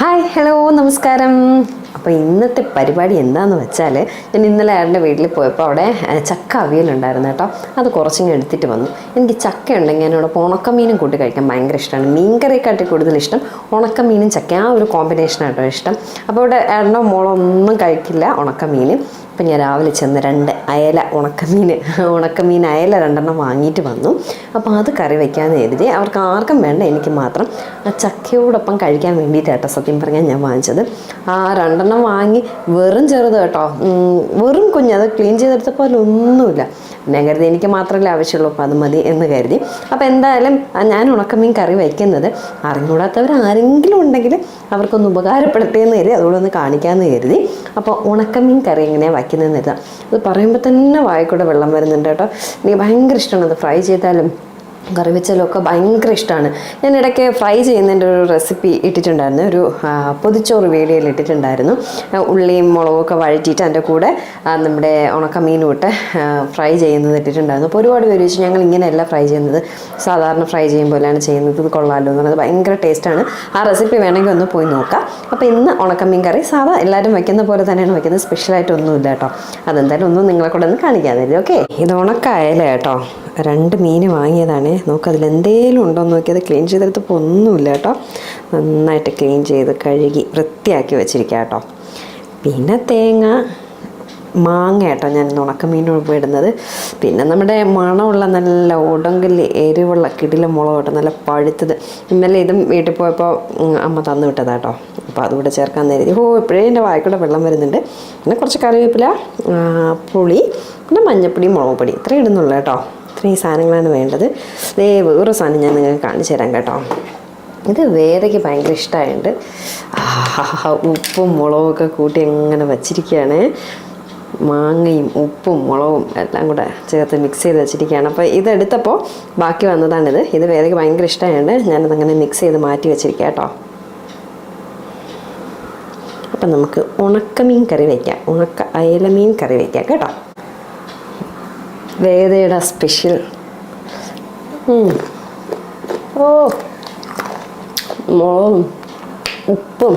Hi hello നമസ്കാരം. അപ്പോൾ ഇന്നത്തെ പരിപാടി എന്താന്ന് വെച്ചാൽ ഞാൻ ഇന്നലെ അയാളുടെ വീട്ടിൽ പോയപ്പോൾ അവിടെ ചക്ക അവിയലുണ്ടായിരുന്നു കേട്ടോ. അത് കുറച്ചിങ്ങനെ എടുത്തിട്ട് വന്നു. എനിക്ക് ചക്ക ഉണ്ടെങ്കിൽ എന്നോടൊപ്പം ഉണക്കമീനും കൂട്ടി കഴിക്കാൻ ഭയങ്കര ഇഷ്ടമാണ്. മീൻകറിയെക്കാട്ടി കൂടുതൽ ഇഷ്ടം ഉണക്കമീനും ചക്ക. ആ ഒരു കോമ്പിനേഷനായിട്ടോ ഇഷ്ടം. അപ്പോൾ ഇവിടെ അയാളുടെ മോളൊന്നും കഴിക്കില്ല ഉണക്കമീൻ അപ്പം ഞാൻ രാവിലെ ചെന്ന് രണ്ട് അയല ഉണക്കമീൻ ഉണക്കമീൻ അയല രണ്ടെണ്ണം വാങ്ങിയിട്ട് വന്നു. അപ്പോൾ അത് കറി വയ്ക്കാമെന്ന് കരുതി. അവർക്ക് ആർക്കും വേണ്ട എനിക്ക് മാത്രം. ആ ചക്കയോടൊപ്പം കഴിക്കാൻ വേണ്ടിയിട്ടാട്ടോ സത്യം പറഞ്ഞാൽ ഞാൻ വാങ്ങിച്ചത്. ആ രണ്ടെണ്ണം വാങ്ങി വെറും ചെറുത് കേട്ടോ. വെറും കുഞ്ഞ് അത് ക്ലീൻ ചെയ്തെടുത്തപ്പോൾ അതിലൊന്നുമില്ല ഞാൻ കരുതി എനിക്ക് മാത്രമല്ലേ ആവശ്യമുള്ളൂ അപ്പോൾ അത് മതി എന്ന് കരുതി. അപ്പോൾ എന്തായാലും ഞാൻ ഉണക്കമീൻ കറി വയ്ക്കുന്നത് അറിഞ്ഞുകൂടാത്തവർ ആരെങ്കിലും ഉണ്ടെങ്കിൽ അവർക്കൊന്ന് ഉപകാരപ്പെടുത്തേന്ന് കരുതി അതുകൂടെ ഒന്ന് കാണിക്കാമെന്ന് കരുതി. അപ്പോൾ ഉണക്കമീൻ കറി എങ്ങനെയാണ് വയ്ക്കുന്നതെന്ന് കരുതാം. അത് പറയുമ്പോൾ തന്നെ വായിക്കൂടെ വെള്ളം വരുന്നുണ്ട് കേട്ടോ. എനിക്ക് ഭയങ്കര ഇഷ്ടമാണ് അത്. ഫ്രൈ ചെയ്താലും കറി വെച്ചാലും ഒക്കെ ഭയങ്കര ഇഷ്ടമാണ് ഞാൻ ഇടയ്ക്ക് ഫ്രൈ ചെയ്യുന്നതിന്റെ ഒരു റെസിപ്പി ഇട്ടിട്ടുണ്ടായിരുന്നു. ഒരു പൊതിച്ചോറ് വീഡിയോയിൽ ഇട്ടിട്ടുണ്ടായിരുന്നു. ഉള്ളിയും മുളകും ഒക്കെ വഴറ്റിയിട്ട് അതിന്റെ കൂടെ നമ്മുടെ ഉണക്കമീനും ഇട്ട് ഫ്രൈ ചെയ്യുന്നത് ഇട്ടിട്ടുണ്ടായിരുന്നു. അപ്പോൾ ഒരുപാട് പേര് വെച്ചാൽ ഞങ്ങൾ ഇങ്ങനെയല്ല ഫ്രൈ ചെയ്യുന്നത്. സാധാരണ ഫ്രൈ ചെയ്യും പോലെയാണ് ചെയ്യുന്നത്. ഇത് കൊള്ളാമല്ലോ എന്ന് പറയുന്നത് ഭയങ്കര ടേസ്റ്റാണ് ആ റെസിപ്പി വേണമെങ്കിൽ ഒന്ന് പോയി നോക്കാം. അപ്പോൾ ഇന്ന് ഉണക്കമീൻ കറി സാധാ എല്ലാവരും വയ്ക്കുന്ന പോലെ തന്നെയാണ് വയ്ക്കുന്നത് സ്പെഷ്യലായിട്ടൊന്നുമില്ല കേട്ടോ. അതെന്തായാലും ഒന്നും നിങ്ങളെ കൂടെ ഒന്ന് കാണിക്കാൻ ഓക്കെ ഇത് ഉണക്കായാലേ കേട്ടോ? രണ്ട് മീൻ വാങ്ങിയതാണ്. നമുക്ക് അതിൽ എന്തേലും ഉണ്ടോ എന്ന് നോക്കിയത് ക്ലീൻ ചെയ്തെടുത്തപ്പോൾ ഒന്നുമില്ല കേട്ടോ. നന്നായിട്ട് ക്ലീൻ ചെയ്ത് കഴുകി വൃത്തിയാക്കി വെച്ചിരിക്കുക കേട്ടോ. പിന്നെ തേങ്ങ മാങ്ങ കേട്ടോ ഞാൻ ഉണക്കമീനോട് ഇടുന്നത്. പിന്നെ നമ്മുടെ മണമുള്ള നല്ല ഉടങ്കിൽ എരിവുള്ള കിടില മുളക് കേട്ടോ നല്ല പഴുത്തത്. ഇന്നലെ ഇതും വീട്ടിൽ പോയപ്പോൾ അമ്മ തന്നു വിട്ടതാ കേട്ടോ. അപ്പോൾ അതുകൂടെ ചേർക്കാൻ നേരി ഓ ഇപ്പോഴേ എന്റെ വായിക്കൂടെ വെള്ളം വരുന്നുണ്ട്. പിന്നെ കുറച്ച് കറിവേപ്പില പുളി പിന്നെ മഞ്ഞപ്പൊടി മുളക് പൊടി. ഇത്രയും ഇടുന്നുള്ളൂ കേട്ടോ. ഇത്രയും സാധനങ്ങളാണ് വേണ്ടത്. ദേ വേറെ സാധനം ഞാൻ നിങ്ങൾക്ക് കാണിച്ചു തരാം കേട്ടോ. ഇത് വേറെക്ക് ഭയങ്കര ഇഷ്ടമായിട്ടുണ്ട് ഉപ്പും മുളകും ഒക്കെ കൂട്ടി എങ്ങനെ വച്ചിരിക്കുകയാണ്. മാങ്ങയും ഉപ്പും മുളകും എല്ലാം കൂടെ ചേർത്ത് മിക്സ് ചെയ്ത് വെച്ചിരിക്കുകയാണ്. അപ്പോൾ ഇതെടുത്തപ്പോൾ ബാക്കി വന്നതാണിത്. ഇത് വേറെ ഭയങ്കര ഇഷ്ടമായത് ഞാനത് അങ്ങനെ മിക്സ് ചെയ്ത് മാറ്റി വെച്ചിരിക്കുക കേട്ടോ. അപ്പം നമുക്ക് ഉണക്കമീൻ കറി വയ്ക്കാം ഉണക്ക അയലമീൻ കറി വയ്ക്കാം കേട്ടോ. വേദയുടെ സ്പെഷ്യൽ. ഓ. മുളകും ഉപ്പും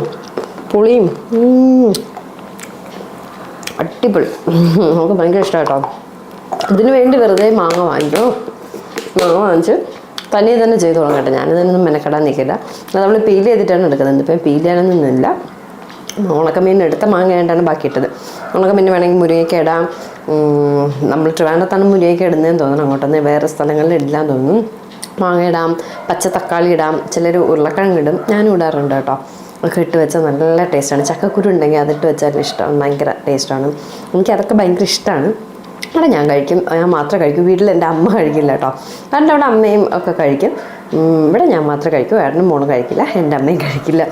പുളിയും. അടിപൊളി. നമുക്ക് ഭയങ്കര ഇഷ്ടമായിട്ടോ ഇതിന് വേണ്ടി വെറുതെ മാങ്ങ വാങ്ങിക്കോ മാങ്ങ വാങ്ങിച്ച് തനിയെ തന്നെ ചെയ്തു തുടങ്ങാം കേട്ടോ. ഞാനിതൊന്നും മെനക്കെടാൻ നിൽക്കില്ല. നമ്മൾ പീൽ ചെയ്തിട്ടാണ് എടുക്കുന്നത്. ഇപ്പം പീൽ ചെയ്യാനൊന്നുമില്ല ഉണക്കമീൻ എടുത്ത മാങ്ങ ആയിട്ടാണ് ബാക്കി ഇട്ടത്. ഉണക്കമീൻ വേണമെങ്കിൽ മുരിങ്ങയ്ക്ക് ഇടാം. നമ്മൾ ട്രിവാൻഡത്താണ് മുരിയൊക്കെ ഇടുന്നതെന്ന് തോന്നുന്നു. അങ്ങോട്ടൊന്ന് വേറെ സ്ഥലങ്ങളിൽ ഇടില്ലാന്ന് തോന്നുന്നു. മാങ്ങ ഇടാം പച്ച തക്കാളി ഇടാം ചിലർ ഉരുളക്കിഴങ്ങ് ഇടും. ഞാനും ഇടാറുണ്ട് കേട്ടോ. ഒക്കെ ഇട്ട് വെച്ചാൽ നല്ല ടേസ്റ്റാണ് ചക്കക്കുരു ഉണ്ടെങ്കിൽ അതിട്ട് വെച്ചാൽ ഇഷ്ടമാണ് ഭയങ്കര ടേസ്റ്റാണ് എനിക്ക് അതൊക്കെ ഭയങ്കര ഇഷ്ടമാണ് അവിടെ ഞാൻ കഴിക്കും. ഞാൻ മാത്രമേ കഴിക്കും. വീട്ടിൽ എന്റെ അമ്മ കഴിക്കില്ല കേട്ടോ. കാരണം അവിടെ അമ്മയും ഒക്കെ കഴിക്കും. ഇവിടെ ഞാൻ മാത്രം കഴിക്കൂ ഏട്ടനും മോളും കഴിക്കില്ല എന്റെ അമ്മയും കഴിക്കില്ല.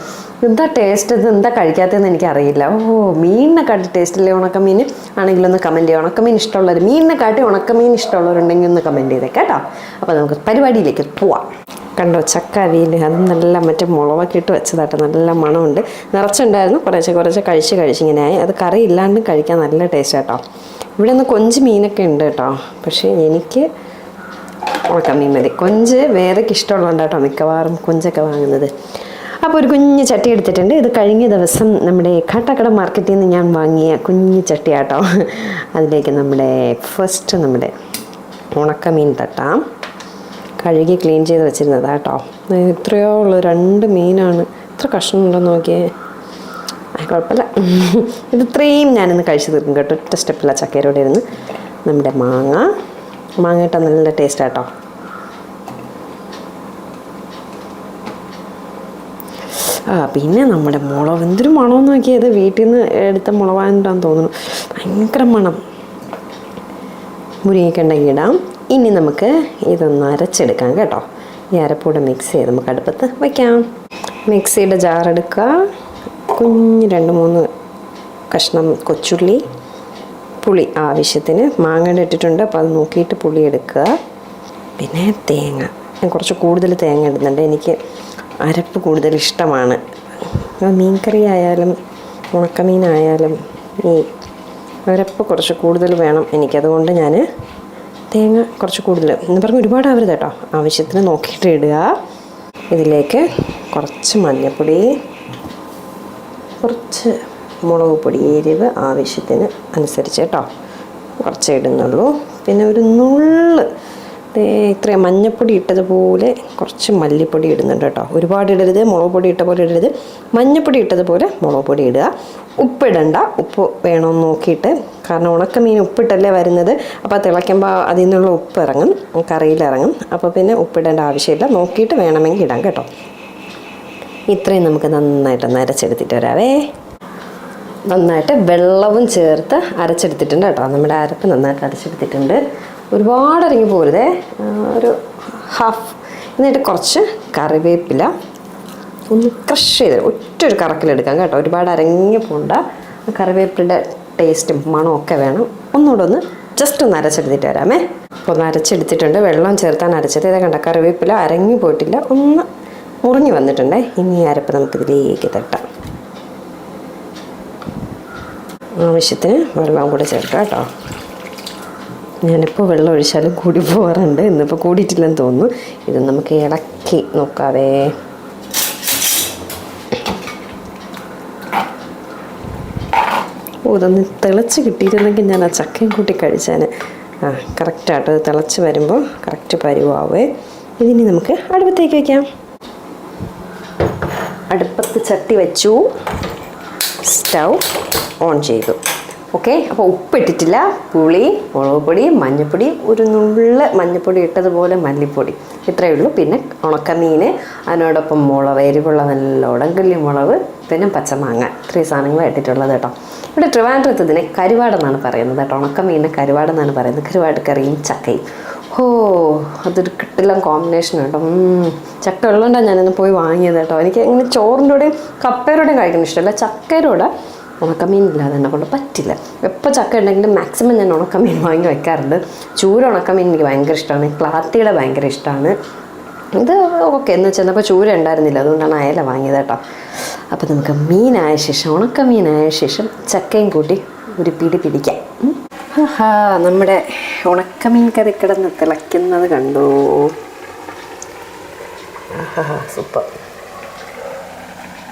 എന്താ ടേസ്റ്റ് ഇത്? എന്താ കഴിക്കാത്തതെന്ന് എനിക്കറിയില്ല. ഓ മീനിനെ കാട്ടി ടേസ്റ്റ് അല്ലേ ഉണക്കമീൻ? ആണെങ്കിലും ഒന്ന് കമന്റ് ചെയ്യുക ഉണക്കമീൻ ഇഷ്ടമുള്ളവർ മീനിനെ കാട്ടി ഉണക്കമീൻ ഇഷ്ടമുള്ളവരുണ്ടെങ്കിൽ ഒന്ന് കമന്റ് ചെയ്തേക്കാം കേട്ടോ. അപ്പോൾ നമുക്ക് പരിപാടിയിലേക്ക് പോവാം. കണ്ടോ ചക്ക അവിയൽ അത് നല്ല മറ്റേ മുളകൊക്കെ ഇട്ട് വെച്ചതാട്ടോ. നല്ല മണമുണ്ട്. നിറച്ചുണ്ടായിരുന്നു. കുറേശ്ശെ കുറേശ്ശെ കഴിച്ച് കഴിച്ചിങ്ങനെ ആയി. അത് കറി ഇല്ലാണ്ടും കഴിക്കാൻ നല്ല ടേസ്റ്റ് കേട്ടോ. ഇവിടെ നിന്ന് കൊഞ്ച് മീനൊക്കെ ഉണ്ട് കേട്ടോ. പക്ഷേ എനിക്ക് ഉണക്കമീൻ മതി കൊഞ്ച് വേറെക്ക് ഇഷ്ടമുള്ളതുകൊണ്ട് കേട്ടോ മിക്കവാറും കൊഞ്ചൊക്കെ വാങ്ങുന്നത്. അപ്പോൾ ഒരു കുഞ്ഞ് ചട്ടി എടുത്തിട്ടുണ്ട്. ഇത് കഴിഞ്ഞ ദിവസം നമ്മുടെ കാട്ടാക്കട മാർക്കറ്റിൽ നിന്ന് ഞാൻ വാങ്ങിയ കുഞ്ഞ് ചട്ടിയാട്ടോ. അതിലേക്ക് നമ്മുടെ ഫസ്റ്റ് നമ്മുടെ ഉണക്കമീൻ തട്ടാം. കഴുകി ക്ലീൻ ചെയ്ത് വെച്ചിരുന്നതാ കേട്ടോ ഇത്രയോ ഉള്ളു രണ്ട് മീനാണ്. ഇത്ര കഷ്ണമുണ്ടോ നോക്കിയേ. കുഴപ്പമില്ല. ഇത് ഇത്രയും ഞാനിന്ന് കഴിച്ചു തീർക്കും കേട്ടോ. ഒറ്റ സ്റ്റെപ്പില്ല ചക്കേരോടെ ഇരുന്ന്. നമ്മുടെ മാങ്ങ. മാങ്ങ ഇട്ടാൽ നല്ല ടേസ്റ്റ് കേട്ടോ ആ പിന്നെ നമ്മുടെ മുളക് എന്തൊരു മണമെന്ന് നോക്കിയത് വീട്ടിൽ നിന്ന് എടുത്ത മുളകാണ്ടാന്ന് തോന്നുന്നു. ഭയങ്കര മണം. മുരിങ്ങയ്ക്ക ഉണ്ടെങ്കിൽ ഇടാം. ഇനി നമുക്ക് ഇതൊന്ന് അരച്ചെടുക്കാം കേട്ടോ. ഈ അരപ്പൂടെ മിക്സ് ചെയ്ത് നമുക്ക് അടുപ്പത്ത് വയ്ക്കാം മിക്സിയുടെ ജാറെടുക്കുക. കുഞ്ഞ് രണ്ട് മൂന്ന് കഷ്ണം കൊച്ചുള്ളി. പുളി ആവശ്യത്തിന് മാങ്ങയുടെ ഇട്ടിട്ടുണ്ട്. അപ്പോൾ അത് നോക്കിയിട്ട് പുളി എടുക്കുക. പിന്നെ തേങ്ങ. ഞാൻ കുറച്ച് കൂടുതൽ തേങ്ങ ഇടുന്നുണ്ട്. എനിക്ക് അരപ്പ് കൂടുതൽ ഇഷ്ടമാണ്. മീൻകറി ആയാലും ഉണക്കമീനായാലും ഈ അരപ്പ് കുറച്ച് കൂടുതൽ വേണം എനിക്കതുകൊണ്ട് ഞാൻ തേങ്ങ കുറച്ച് കൂടുതൽ എന്ന് പറഞ്ഞാൽ ഒരുപാട് ആവരുത് കേട്ടോ. ആവശ്യത്തിന് നോക്കിയിട്ട് ഇടുക. ഇതിലേക്ക് കുറച്ച് മഞ്ഞൾപ്പൊടി കുറച്ച് മുളക് പൊടി എരിവ് ആവശ്യത്തിന് അനുസരിച്ച് കേട്ടോ. കുറച്ചേ ഇടുന്നുള്ളൂ. പിന്നെ ഒരു നുള്ള് ഇത്രയും മഞ്ഞപ്പൊടി ഇട്ടതുപോലെ കുറച്ച് മല്ലിപ്പൊടി ഇടുന്നുണ്ട് കേട്ടോ. ഒരുപാട് ഇടരുത് മുളക് പൊടി ഇട്ട പോലെ ഇടരുത്. മഞ്ഞപ്പൊടി ഇട്ടതുപോലെ മുളക് പൊടി ഇടുക. ഉപ്പിടണ്ട ഉപ്പ് വേണമെന്ന് നോക്കിയിട്ട്. കാരണം ഉണക്കമീൻ ഉപ്പിട്ടല്ലേ വരുന്നത്. അപ്പോൾ തിളയ്ക്കുമ്പോൾ അതിൽ നിന്നുള്ള ഉപ്പ് ഇറങ്ങും കറിയിലിറങ്ങും അപ്പോൾ പിന്നെ ഉപ്പിടേണ്ട ആവശ്യമില്ല. നോക്കിയിട്ട് വേണമെങ്കിൽ ഇടാം കേട്ടോ. ഇത്രയും നമുക്ക് നന്നായിട്ട് നരച്ചെടുത്തിട്ട് വരാവേ. നന്നായിട്ട് വെള്ളവും ചേർത്ത് അരച്ചെടുത്തിട്ടുണ്ട് കേട്ടോ. നമ്മുടെ അരപ്പ് നന്നായിട്ട് അരച്ചെടുത്തിട്ടുണ്ട്. ഒരുപാട് ഇറങ്ങി പോരുതേ. ഒരു ഹാഫ് എന്നിട്ട് കുറച്ച് കറിവേപ്പില. ഒന്ന് ക്രഷ് ചെയ്ത് ഒറ്റ ഒരു കറക്കിലെടുക്കാം കേട്ടോ. ഒരുപാട് അരങ്ങി പോണ്ട. കറിവേപ്പിലയുടെ ടേസ്റ്റും മണവും ഒക്കെ വേണം. ഒന്നുകൂടെ ഒന്ന് ജസ്റ്റ് ഒന്ന് അരച്ചെടുത്തിട്ട് വരാമേ. അപ്പോൾ ഒന്ന് അരച്ചെടുത്തിട്ടുണ്ട്. വെള്ളം ചേർത്താണ് അരച്ചത്. ഇതേ കണ്ട കറിവേപ്പില അരങ്ങി പോയിട്ടില്ല. ഒന്ന് മുറിഞ്ഞു വന്നിട്ടുണ്ടേ. ഇനി അരപ്പ് നമുക്കിതിലേക്ക് തട്ടാം. ആവശ്യത്തിന് വെള്ളം കൂടെ ചേർക്കാം കേട്ടോ. ഞാനിപ്പോൾ വെള്ളം ഒഴിച്ചാലും കൂടി പോകാറുണ്ട്. ഇന്നിപ്പോൾ കൂടിയിട്ടില്ലെന്ന് തോന്നുന്നു. ഇത് നമുക്ക് ഇളക്കി നോക്കാവേ. ഓ ഇതൊന്ന് തിളച്ച് കിട്ടിയിരുന്നെങ്കിൽ ഞാൻ ആ ചക്കയും കൂട്ടി കഴിച്ചാൽ ആ കറക്റ്റായിട്ട് അത് തിളച്ച് വരുമ്പോൾ കറക്റ്റ് പരുവാവേ. ഇതിനി നമുക്ക് അടുപ്പത്തേക്ക് വയ്ക്കാം അടുപ്പത്ത് ചട്ടി വെച്ചു. സ്റ്റൗ ഓൺ ചെയ്തു. ഓക്കെ? അപ്പോൾ ഉപ്പിട്ടിട്ടില്ല. പുളി മുളക് പൊടി മഞ്ഞൾപ്പൊടി ഒരു നുള്ള് മഞ്ഞൾപ്പൊടി ഇട്ടതുപോലെ മല്ലിപ്പൊടി. ഇത്രയേ ഉള്ളൂ. പിന്നെ ഉണക്കമീൻ അതിനോടൊപ്പം മുളക് എരിവുള്ള നല്ല ഉടങ്കല്ലി മുളക് പിന്നെ പച്ചമാങ്ങ. ഇത്രയും സാധനങ്ങൾ ഇട്ടിട്ടുള്ളത് കേട്ടോ. ഇവിടെ ട്രിവാൻഡ്രത്ത് ഇതിനെ കരുവാടെന്നാണ് പറയുന്നത് കേട്ടോ. ഉണക്കമീനിനെ കരുവാടെന്നാണ് പറയുന്നത്. കരുവാട് കറിയും ചക്കയും. ഓ അതൊരു കിട്ടില്ല കോമ്പിനേഷൻ കേട്ടോ. ചക്ക ഉള്ളതുകൊണ്ടാണ് ഞാനിന്ന് പോയി വാങ്ങിയത് കേട്ടോ. എനിക്ക് ഇങ്ങനെ ചോറിന്റെ കൂടെയും കപ്പയുടെയും കഴിക്കുന്ന ഇഷ്ടമല്ല. ചക്കയുടെ കൂടെ ഉണക്കമീൻ ഇല്ലാതെ എന്നെ കൊണ്ട് പറ്റില്ല. എപ്പോൾ ചക്ക ഉണ്ടെങ്കിലും മാക്സിമം ഞാൻ ഉണക്കമീൻ വാങ്ങി വെക്കാറുണ്ട്. ചൂര ഉണക്കമീൻ എനിക്ക് ഭയങ്കര ഇഷ്ടമാണ്. ക്ലാത്തിയുടെ ഭയങ്കര ഇഷ്ടമാണ്. ഇത് ഓക്കെ എന്ന് ചെന്നപ്പോൾ ചൂര ഉണ്ടായിരുന്നില്ല. അതുകൊണ്ടാണ് അയല വാങ്ങിയത് കേട്ടോ. അപ്പോൾ നമുക്ക് മീനായ ശേഷം ഉണക്കമീനായ ശേഷം ചക്കയും കൂട്ടി ഒരു പിടി പിടിക്കാം. ആഹാ നമ്മുടെ ഉണക്കമീൻ കറി കിടന്ന് തിളയ്ക്കുന്നത് കണ്ടു? ആഹാ സൂപ്പർ.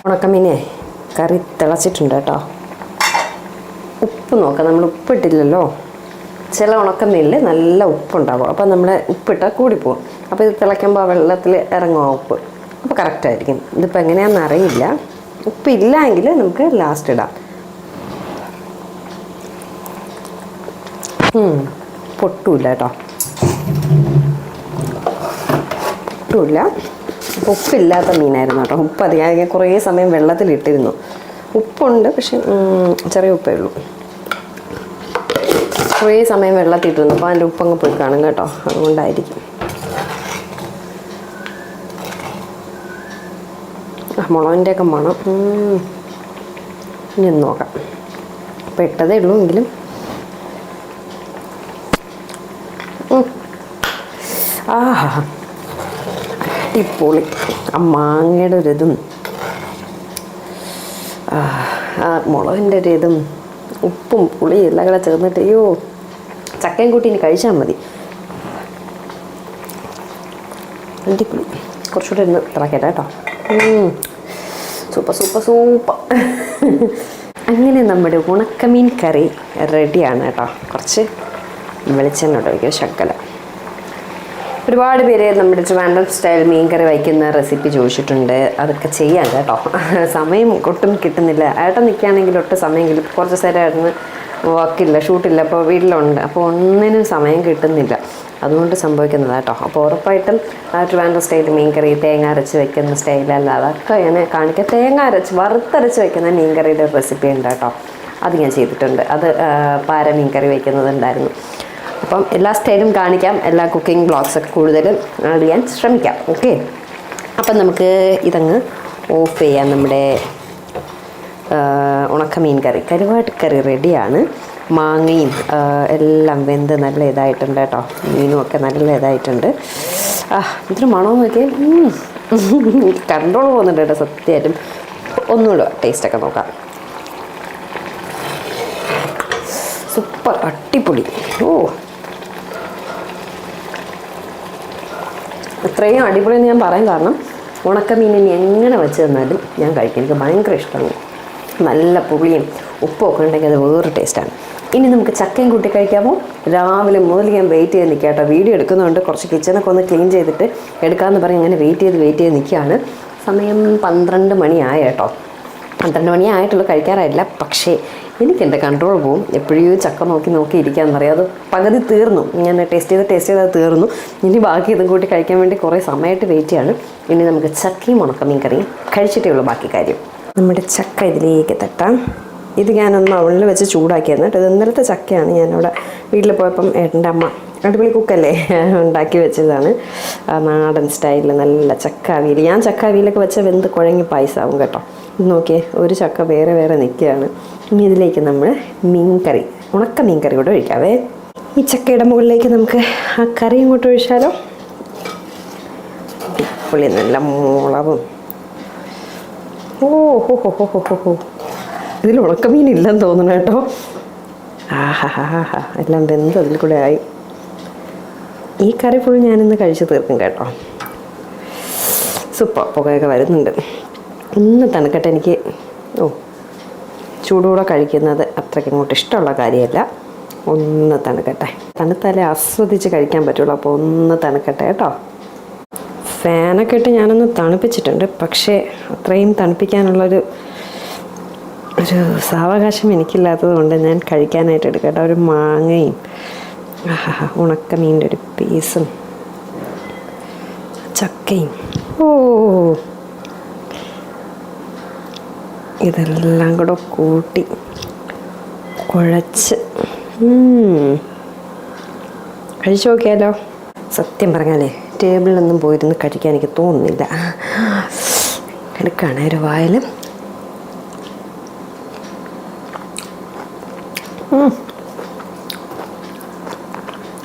ഉണക്കമീനെ കറി തിളച്ചിട്ടുണ്ട് കേട്ടോ. ഉപ്പ് നോക്കാം നമ്മൾ ഉപ്പിട്ടില്ലല്ലോ. ചില ഉണക്കമീനിൽ നല്ല ഉപ്പുണ്ടാവും. അപ്പോൾ നമ്മൾ ഉപ്പിട്ടാൽ പോകും അപ്പോൾ ഇത് തിളയ്ക്കുമ്പോൾ വെള്ളത്തിൽ ഇറങ്ങും ആ ഉപ്പ്. അപ്പോൾ കറക്റ്റായിരിക്കും ഇതിപ്പോൾ എങ്ങനെയാണെന്ന് അറിയില്ല. ഉപ്പില്ല എങ്കിൽ നമുക്ക് ലാസ്റ്റ് ഇടാം. പൊട്ടുമില്ല കേട്ടോ അപ്പോൾ ഉപ്പില്ലാത്ത മീനായിരുന്നു കേട്ടോ ഉപ്പ് അധികം ഞാൻ കുറേ സമയം വെള്ളത്തിലിട്ടിരുന്നു. ഉപ്പുണ്ട് പക്ഷെ ചെറിയ ഉപ്പേ ഉള്ളൂ. കുറേ സമയം വെള്ളത്തിട്ടിരുന്നു. അപ്പോൾ അതിന്റെ ഉപ്പങ്ങ് പോയി കാണും കേട്ടോ. അതുകൊണ്ടായിരിക്കും. മുളകിന്റെ ഒക്കെ മണം. ഇനി നോക്കാം. പെട്ടതേ ഉള്ളൂ എങ്കിലും. ആഹാ അടിപൊളി ആ മാങ്ങയുടെ ഒരിതും ആ, മുളകിന്റെ ഒരു ഇതും ഉപ്പും പുളിയും എല്ലാം കൂടെ ചേർന്നിട്ട് അയ്യോ ചക്കയും കൂട്ടി ഇനി കഴിച്ചാൽ മതി. അടിപൊളി. കുറച്ചുകൂടെ ഒന്ന് തിളക്കട്ടെ കേട്ടോ. Super super super. അങ്ങനെ നമ്മുടെ ഉണക്കമീൻ കറി റെഡിയാണ് കേട്ടോ. കുറച്ച് വെളിച്ചെണ്ണ ഒഴിക്കുക ശക്കല ഒരുപാട് പേര് നമ്മുടെ ട്രിവാൻഡ്രം സ്റ്റൈൽ മീൻകറി വയ്ക്കുന്ന റെസിപ്പി ചോദിച്ചിട്ടുണ്ട്. അതൊക്കെ ചെയ്യാം കേട്ടോ. സമയം ഒട്ടും കിട്ടുന്നില്ല. ഏട്ടൻ നിൽക്കുകയാണെങ്കിൽ ഒട്ടും സമയം കിട്ടും കുറച്ച് നേരം ഏട്ടന് വർക്കില്ല ഷൂട്ടില്ല അപ്പോൾ വീട്ടിലുണ്ട്. അപ്പോൾ ഒന്നിനും സമയം കിട്ടുന്നില്ല. അതുകൊണ്ട് സംഭവിക്കുന്നത് കേട്ടോ. അപ്പോൾ ഉറപ്പായിട്ടും ആ ട്രിവാൻഡ്രം സ്റ്റൈൽ മീൻകറി തേങ്ങ അരച്ച് വെക്കുന്ന സ്റ്റൈലല്ല അതൊക്കെ ഞാൻ കാണിക്കാം. തേങ്ങ അരച്ച് വറുത്തരച്ച് വെക്കുന്ന മീൻകറിയുടെ റെസിപ്പി ഉണ്ട് കേട്ടോ. അത് ഞാൻ ചെയ്തിട്ടുണ്ട്. അത് പാര മീൻകറി വയ്ക്കുന്നതുണ്ടായിരുന്നു. അപ്പം എല്ലാ സ്റ്റൈലും കാണിക്കാം. എല്ലാ കുക്കിംഗ് ബ്ലോഗ്സൊക്കെ കൂടുതലും ആഡ് ചെയ്യാൻ ശ്രമിക്കാം. ഓക്കെ അപ്പം നമുക്ക് ഇതങ്ങ് ഓഫ് ചെയ്യാം. നമ്മുടെ ഉണക്ക ഉണക്കമീൻ കറി. കരുവാട്ട് കറി റെഡിയാണ് മാങ്ങയും എല്ലാം വെന്ത് നല്ല ഇതായിട്ടുണ്ട് കേട്ടോ. മീനും ഒക്കെ നല്ല ഇതായിട്ടുണ്ട്. ആ ഇതൊരു മണം നോക്കി കൺട്രോൾ പോകുന്നുണ്ട് കേട്ടോ സത്യമായിട്ടും. ഒന്നുകൂടെ ടേസ്റ്റൊക്കെ നോക്കാം. സൂപ്പർ അടിപൊളി. ഓ ഇത്രയും അടിപൊളിയെന്ന് ഞാൻ പറയാൻ കാരണം ഉണക്കമീൻ എങ്ങനെ വെച്ച് തന്നാലും ഞാൻ കഴിക്കും. എനിക്ക് ഭയങ്കര ഇഷ്ടമാണ്. നല്ല പുളിയും ഉപ്പൊക്കെ ഉണ്ടെങ്കിൽ അത് വേറൊരു ടേസ്റ്റാണ് ഇനി നമുക്ക് ചക്കയും കൂട്ടി കഴിക്കാമോ? രാവിലെ മുതൽ ഞാൻ വെയിറ്റ് ചെയ്ത് നിൽക്കാം കേട്ടോ. വീഡിയോ എടുക്കുന്നുണ്ട്. കുറച്ച് കിച്ചണൊക്കെ ഒന്ന് ക്ലീൻ ചെയ്തിട്ട് എടുക്കാമെന്ന് പറഞ്ഞ് അങ്ങനെ വെയിറ്റ് ചെയ്ത് വെയിറ്റ് ചെയ്ത് നിൽക്കുകയാണ്. സമയം പന്ത്രണ്ട് മണിയായ കേട്ടോ. പന്ത്രണ്ട് മണിയായിട്ടുള്ളൂ കഴിക്കാറായില്ല പക്ഷേ എനിക്ക് എന്റെ കൺട്രോൾ പോവും. എപ്പോഴും ചക്ക നോക്കി നോക്കി ഇരിക്കാൻ പറയാം. അത് പകുതി തീർന്നു. ഞാൻ ടേസ്റ്റ് ചെയ്ത് ടേസ്റ്റ് ചെയ്ത് തീർന്നു. ഇനി ബാക്കി ഇതും കൂട്ടി കഴിക്കാൻ വേണ്ടി കുറേ സമയമായിട്ട് വെയിറ്റ് ചെയ്യാണ്. ഇനി നമുക്ക് ചക്കയും ഉണക്കമീൻ കറിയും കഴിച്ചിട്ടേ ഉള്ളൂ ബാക്കി കാര്യം. നമ്മുടെ ചക്ക ഇതിലേക്ക് തട്ടാം. ഇത് ഞാനൊന്ന് അവളിൽ വെച്ച് ചൂടാക്കിയായിരുന്നു കേട്ടോ. ഇത് ഇന്നലത്തെ ചക്കയാണ്. ഞാനവിടെ വീട്ടിൽ പോയപ്പം ഏട്ടന്റെ അമ്മ അടിപൊളി കുക്കല്ലേ ഉണ്ടാക്കി വെച്ചതാണ്. നാടൻ സ്റ്റൈലിൽ നല്ല ചക്ക അവിയൽ ഞാൻ ചക്ക അവിയലൊക്കെ വെച്ച വെന്ത് കുഴങ്ങി പായസമാവും കേട്ടോ. നോക്കിയേ ഒരു ചക്ക വേറെ വേറെ നിൽക്കുകയാണ്. ഇനി ഇതിലേക്ക് നമ്മൾ മീൻകറി ഉണക്ക മീൻകറി കൂടെ ഒഴിക്കാവേ. ഈ ചക്കയുടെ മുകളിലേക്ക് നമുക്ക് ആ കറി ഇങ്ങോട്ട് ഒഴിച്ചാലോ? പുളി നല്ല മുളവും ഓ ഹോ ഹോ ഹോ ഹോ ഹോ ഇതിൽ ഉണക്കമീൻ ഇല്ലെന്ന് തോന്നുന്നു കേട്ടോ. ആഹാ ഹാ എല്ലാം വെന്ത് അതിൽ കൂടെ ആയി. ഈ കറി ഫുൾ ഞാനിന്ന് കഴിച്ചു തീർക്കും കേട്ടോ. സൂപ്പർ പുകയൊക്കെ വരുന്നുണ്ട്. ഒന്ന് തണുക്കട്ടെ എനിക്ക്. ഓ ചൂടോടെ കഴിക്കുന്നത് അത്രയ്ക്ക് ഇങ്ങോട്ട് ഇഷ്ടമുള്ള കാര്യമല്ല. ഒന്ന് തണുക്കട്ടെ. തണുത്താലേ ആസ്വദിച്ച് കഴിക്കാൻ പറ്റുള്ളൂ. അപ്പോൾ ഒന്ന് തണുക്കട്ടെ കേട്ടോ. ഫാനൊക്കെ ഇട്ട് ഞാനൊന്ന് തണുപ്പിച്ചിട്ടുണ്ട്. പക്ഷേ അത്രയും തണുപ്പിക്കാനുള്ളൊരു ഒരു സാവകാശം എനിക്കില്ലാത്തത് കൊണ്ട് ഞാൻ കഴിക്കാനായിട്ട് എടുക്കട്ടെ ഒരു മാങ്ങയും ഉണക്കമീന്റെ ഒരു പീസും ചക്കയും. ഓ ഇതെല്ലാം കൂടെ കൂട്ടി കുഴച്ച്. കഴിച്ചു നോക്കിയാലോ? സത്യം പറഞ്ഞാലേ ടേബിളിലൊന്നും പോയിരുന്ന് കഴിക്കാൻ എനിക്ക് തോന്നുന്നില്ല. എടുക്കുകയാണ് ഒരു വായലും.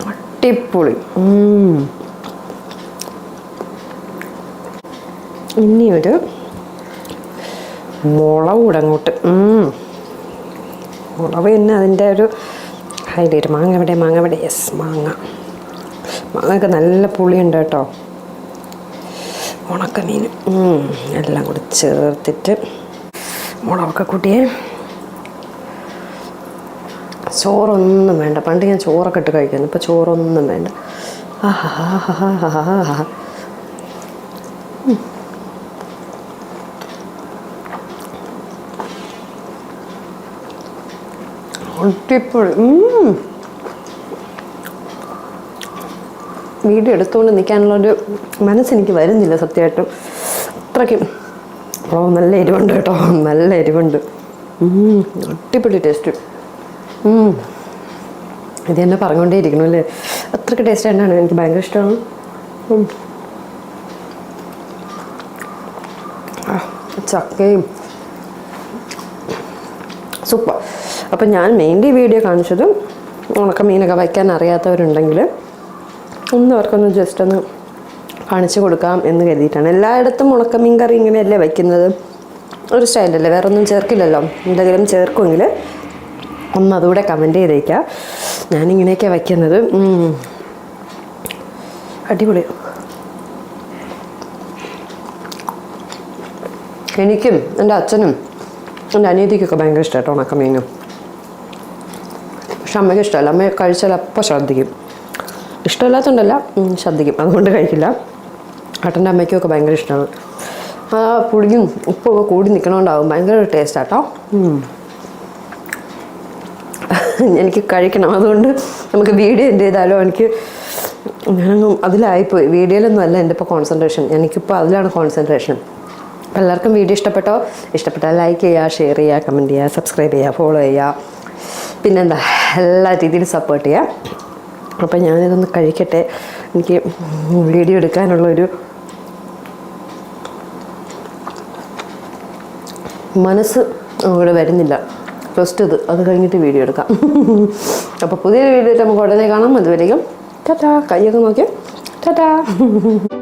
അടിപൊളി. ഉം. മുളക് ഇടങ്ങോട്ട് മുളക് തന്നെ അതിന്റെ ഒരു ഹൈലൈറ്റ് മാങ്ങ എവിടെ മാങ്ങ എവിടെ യെസ് മാങ്ങ. മാങ്ങയൊക്കെ നല്ല പുളിയുണ്ട് കേട്ടോ. ഉണക്കമീൻ. എല്ലാം കൂടി ചേർത്തിട്ട് മുളകൊക്കെ കൂട്ടിയേ. ചോറൊന്നും വേണ്ട. പണ്ട് ഞാൻ ചോറൊക്കെ ഇട്ട് കഴിക്കുന്നു ഇപ്പോൾ ചോറൊന്നും വേണ്ട. ആഹാ. അടിപൊളി. വീഡിയോ എടുത്തുകൊണ്ട് നിൽക്കാനുള്ളൊരു മനസ്സെനിക്ക് വരുന്നില്ല സത്യമായിട്ടും. അത്രയ്ക്കും. ഓ നല്ല എരിവുണ്ട് കേട്ടോ. നല്ല എരിവുണ്ട്. അടിപൊളി ടേസ്റ്റ്. ഇത് തന്നെ പറഞ്ഞുകൊണ്ടേ ഇരിക്കണം അല്ലേ? അത്രയ്ക്ക് ടേസ്റ്റ് തന്നെയാണ് എനിക്ക് ഭയങ്കര ഇഷ്ടമാണ്. ചക്കയും. സൂപ്പർ. അപ്പം ഞാൻ മെയിൻലി വീഡിയോ കാണിച്ചതും ഉണക്ക മീനൊക്കെ വയ്ക്കാൻ അറിയാത്തവരുണ്ടെങ്കിൽ ഒന്ന് അവർക്കൊന്ന് ജസ്റ്റ് ഒന്ന് കാണിച്ചു കൊടുക്കാം എന്ന് കരുതിയിട്ടാണ്. എല്ലായിടത്തും ഉണക്കമീൻ കറി ഇങ്ങനെയല്ലേ വയ്ക്കുന്നത്? ഒരു സ്റ്റൈലല്ലേ വേറെ ഒന്നും ചേർക്കില്ലല്ലോ? എന്തെങ്കിലും ചേർക്കുമെങ്കിൽ ഒന്ന് അതുകൂടെ കമന്റ് ചെയ്തേക്കാം. ഞാനിങ്ങനെയൊക്കെ വയ്ക്കുന്നത്. അടിപൊളി. എനിക്കും എന്റെ അച്ഛനും എന്റെ അനിയത്തിക്കൊക്കെ ഭയങ്കര ഇഷ്ടമായിട്ടോ ഉണക്കമീനും പക്ഷെ അമ്മയ്ക്ക് ഇഷ്ടമല്ല. അമ്മ കഴിച്ചാൽ അപ്പോൾ ശ്രദ്ധിക്കും ഇഷ്ടമില്ലാത്തതുകൊണ്ടല്ല ശ്രദ്ധിക്കും അതുകൊണ്ട് കഴിക്കില്ല. ഏട്ടന്റെ അമ്മയ്ക്കൊക്കെ ഭയങ്കര ഇഷ്ടമാണ്. ആ പുളിയും ഉപ്പൊക്കെ കൂടി നിൽക്കണോണ്ടാവും. ഭയങ്കര ഒരു ടേസ്റ്റാട്ടോ എനിക്ക് കഴിക്കണം. അതുകൊണ്ട് നമുക്ക് വീഡിയോ എന്റെ ചെയ്താലോ എനിക്ക് ഞാനൊന്നും അതിലായിപ്പോയി. വീഡിയോയിലൊന്നും അല്ല എന്റെ ഇപ്പോൾ കോൺസെൻട്രേഷൻ എനിക്കിപ്പോൾ അതിലാണ് കോൺസെൻട്രേഷൻ അപ്പോൾ എല്ലാവർക്കും വീഡിയോ ഇഷ്ടപ്പെട്ടോ? ഇഷ്ടപ്പെട്ടാൽ ലൈക്ക് ചെയ്യുക ഷെയർ ചെയ്യുക കമന്റ് ചെയ്യുക സബ്സ്ക്രൈബ് ചെയ്യുക ഫോളോ ചെയ്യുക. പിന്നെന്താ എല്ലാ രീതിയിലും സപ്പോർട്ട് ചെയ്യുക അപ്പം ഞാനിതൊന്ന് കഴിക്കട്ടെ. എനിക്ക് വീഡിയോ എടുക്കാനുള്ളൊരു മനസ്സ് ഇവിടെ വരുന്നില്ല. ഫസ്റ്റ് ഇത് അത് കഴിഞ്ഞിട്ട് വീഡിയോ എടുക്കാം. അപ്പോൾ പുതിയൊരു വീഡിയോ നമുക്ക് ഉടനെ കാണാം. അതുവരെയും ടാറ്റാ. കൈയൊക്കെ നോക്കിയാൽ ടാറ്റാ.